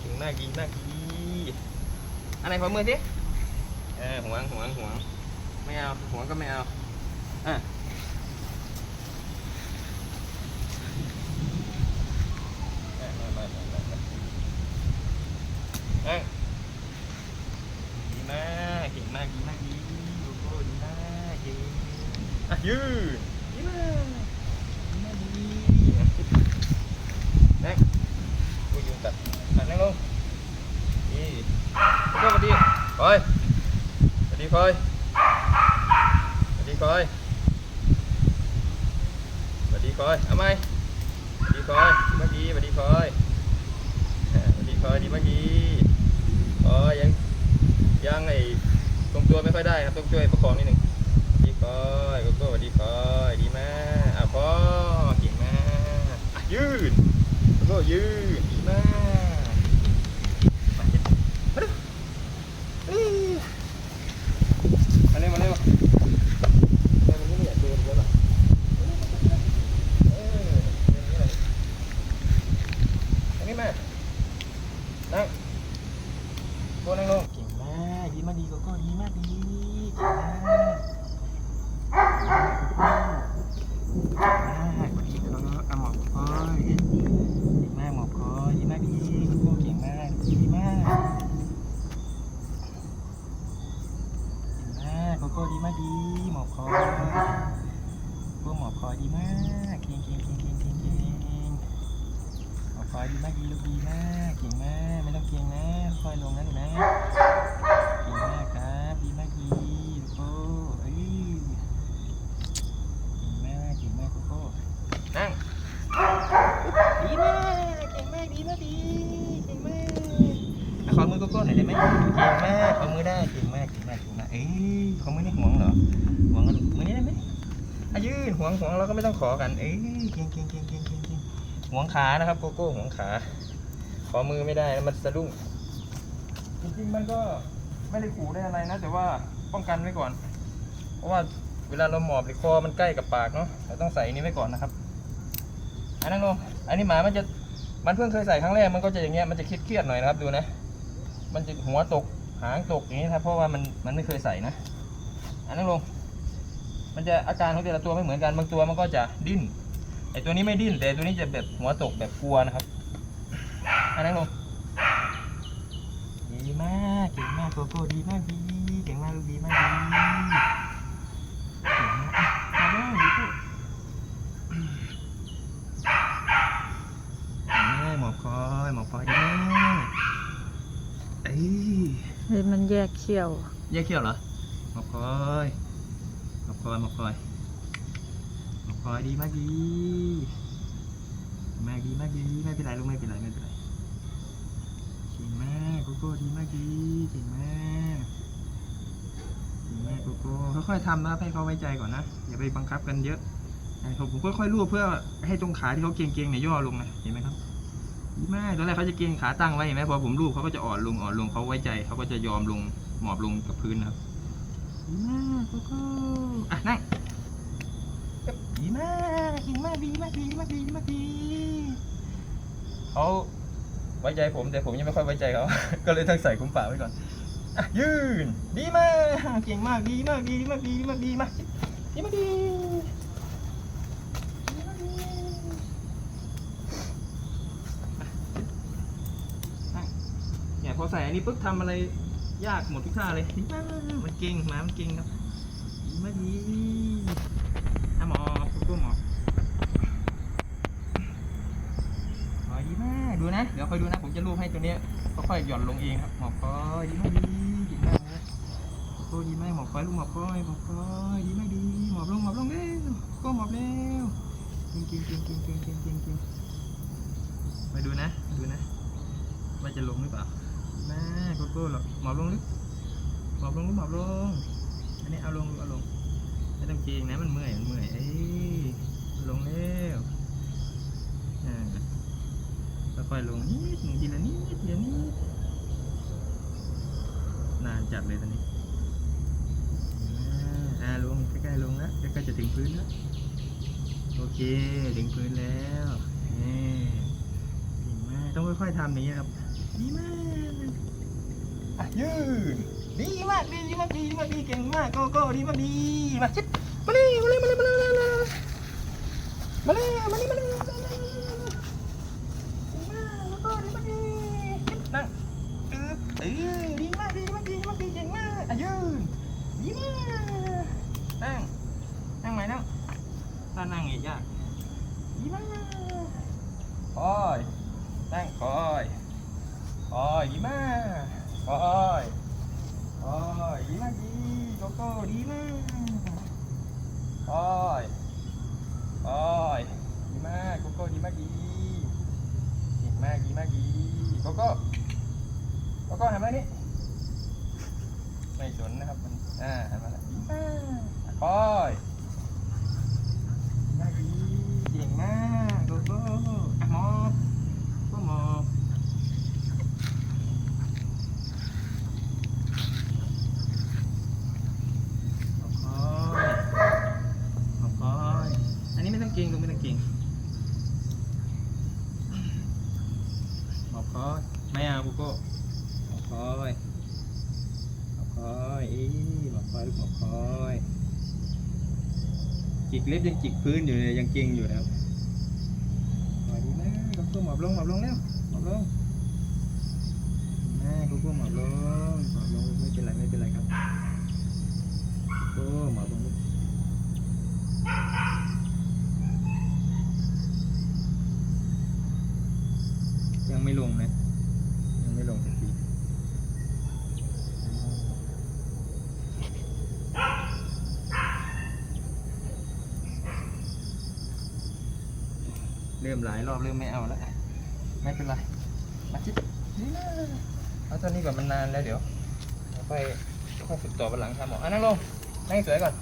อ่าเก่งมากดีมากดีอันไหนขอมือสิเออหวงหวงหวงไม่เอาหวงก็ไม่เอาอะอะมามามามามาอะดีมากเก่งมากดีมากดีโลโก้ดีมากเก่งอะยืนดีมากดีมากดีนั่ง กูยุงกัดหันนั่งลงนี่ก็สวัสดีคอยสวัสดี คอยสวัสดีคอยสวัสดีคอยเอาไหมสวัสดีคอยดีมากดีสวัสดีคอยสวัสดีคอยดีเมากดีคอยยังยังไอ้ตรงตัวไม่ค่อยได้ครับต้องช่วยประคองนิดหนึ่งสวัสดีคอยกโก้สวัสดีคอยดีมากอะพอเก่งมากอะยืนก็ยืดดีมากมาเร็วมาเร็วอื้อมาเร็วมาเร็วแม่มันนี่ไม่อยากเดินเลยหรอเออเดินอย่างนี้เลยอันนี้มานั่ง โกนั่งลงเก่งมากดีมากดีโกโก้ดีมากดีเก่งมากอ่าดีเขาเอาหมอกคอยดีมากหมอบคอดีมากดีคุณครูเก่งมากดีมากเก่งมากโกโก้ดีมากดีหมอบคอพวกหมอบคอดีมากเก่งเก่งเก่งเก่ง หมอบคอดีมากดีลูกดีมากเก่งมากไม่ต้องเก่งนะค่อยลงนะลูนะเก่งมากครับดีมากดีลูกโก้เอ้ยเก่งมากเก่งมากโกโก้นั่งดีมากเก่งมากดีมากดีเก่งมากอ่ขอมือโกโก้หน่อยได้ไหมเก่งมากขอมือได้เก่งมากเก่งมากเก่งมากเอ้ยขอมือนี่ห่วงเหรอห่วงกันมือนี้ได้ไหมอะยืนห่วงห่วงเราก็ไม่ต้องขอกันเอ้ยเก่งเก่งเก่งเก่ง หวงขานะครับโกโก้หวงขาขอมือไม่ได้นะมันสะดุ้งจริงๆมันก็ไม่ได้ขู่ได้อะไรนะ แต่ว่าป้องกันไว้ก่อน เพราะว่าเวลาเราหมอบหรือคอมันใกล้กับปากเนาะเราต้องใส่นี้ไว้ก่อนนะครับอันนั้นลงอันนี้หมามันจะมันเพิ่งเคยใส่ครั้งแรกมันก็จะอย่างเงี้ยมันจะเครียดๆหน่อยนะครับดูนะ มันจะหัวตกหางตกอย่างนี้ครับเพราะว่ามันมันไม่เคยใส่นะอันนั้นลง มันจะอาการของแต่ละตัวไม่เหมือนกันบางตัวมันก็จะดิ้น ไอตัวนี้ไม่ดิ้นแต่ตัวนี้จะแบบหัวตกแบบกลัวนะครับอันนั้นลงดีมากเก่งมากโกโก้ดีมากดีเก่งมากลูกดีมากดีเก่งมากอะมาแล้วดีปุ๊บแม่หมอบคอยหมอบคอยดีแม่เอ้ยเฮ้ยมันแยกเขี้ยว แยกเขี้ยวเหรอหมอบคอยหมอบคอยหมอบคอยหมอ บอยดีมากดีมากดีมากดีไม่เป็นไรลูกไม่เป็นไรไม่เป็นไรเก่งมากโกโก้ดีมากดีเก่งมากเก่งมากโกโก้ค่อยๆทำนะให้เขาไว้ใจก่อนนะอย่าไปบังคับกันเยอะให้ผมผมค่อยๆลูบเพื่อให้ตรงขาที่เขาเกรงๆเนี่ยย่อลงนะเห็นไหมครับดีมากตอนแรกเขาจะเกรงขาตั้งไว้เห็นไหมพอผมลูบเขาก็จะอ่อนลงอ่อนลงเขาไว้ใจเขาก็จะยอมลงหมอบลงกับพื้นนะครับดีมากโกโก้อะนั่ง ดีมากดีมากดีมากดีมากดีมากดีเขาไว้ใจผมแต่ผมยังไม่ค่อยไว้ใจเขา ก็เลยต้องใส่คุ้มป่าไว้ก่อนอะยืน ดีมากเก่งมากดีมากดีมากดีมากดีมากดีมากดีดีมากดีเนี่ยพอใส่อันนี้ปุ๊บทำอะไรยากหมดทุกท่าเลยดีมากมันเก่งหมามันเก่งครับดีมากดี อะหมอปุ๊บปุ๊บหมอหมอดีมากดูนะ เดี๋ยวคอยดูนะ ผมจะรูปให้ตัวเนี้ยค่อยๆหย่อนลงเองครับหมอคอยดีมากดีดีมากนะโอ้ดีมากหมอคอยลูกหมอคอยหมอคอยดีมากดีหมอบลงหมอบลงเร็วก็หมอบเร็วเก่งเก่งเก่งเก่งเก่งเก่งเก่งเก่งมาดูนะดูนะว่าจะลงหรือเปล่าแม่โกโก้หรอกหมอบลงลึกหมอบลงลึกหมอบลงอันนี้เอาลงเอาลงไม่ต้องเกรงนะมันเมื่อยมันเมื่อยเอ้ยลงเร็วอ่า ค่อยๆลงนิดหนึ่งทีละนิดทีละนิดนานจัดเลยตอนนี้อ่าอ่าลงใกล้ๆลงแล้วใกล้ๆจะถึงพื้นแล้วโอเคถึงพื้นแล้วเอ้ยเก่งมากต้องค่อยๆทำอย่างนี้ยครับดีมากอะยืนดีมากดีมากดีมากดีเก่งมากโกโก้ดีมากดีมาชิด นั่งคอยคอยดีมากคอยคอยดีมากดีโกโก้ดีมากคอยคอยดีมากโกโก้ดีมากดีเก่งมากดีมากดีโกโก้โกโก้ทำอะไรนี่ไม่สนนะครับมันอ่าทำอะไรดีมากอะคอยดีมากดีเก่งมากโกโก้มอบ กิ้งลูกไม่ต้องกิ้งบอกคอยไม่เอากูโก้อกคอยบอกคอยอีบอกคอยลูบคอยจิกเล็บยังจิกพื้นอยู่เลยยังเกิ้งอยู่แล้ว ลงหมอบลงแล้วหมอบลงแม่บุโก้หมอบลงหมอบลงไม่เป็นไรไม่เป็นไรครับโก้หมอบลงยังไม่ลงนะยังไม่ลงสักทีเริ่มหลายรอบเริ่มไม่เอาแล้ว ไม่เป็นไร มาจิบนี่นะเอาตัวนี้ก่อนมันนานแล้วเดี๋ยวเราค่อยค่อยฝึกต่อวันหลังครับหมออะนั่งลงนั่งสวยก่อน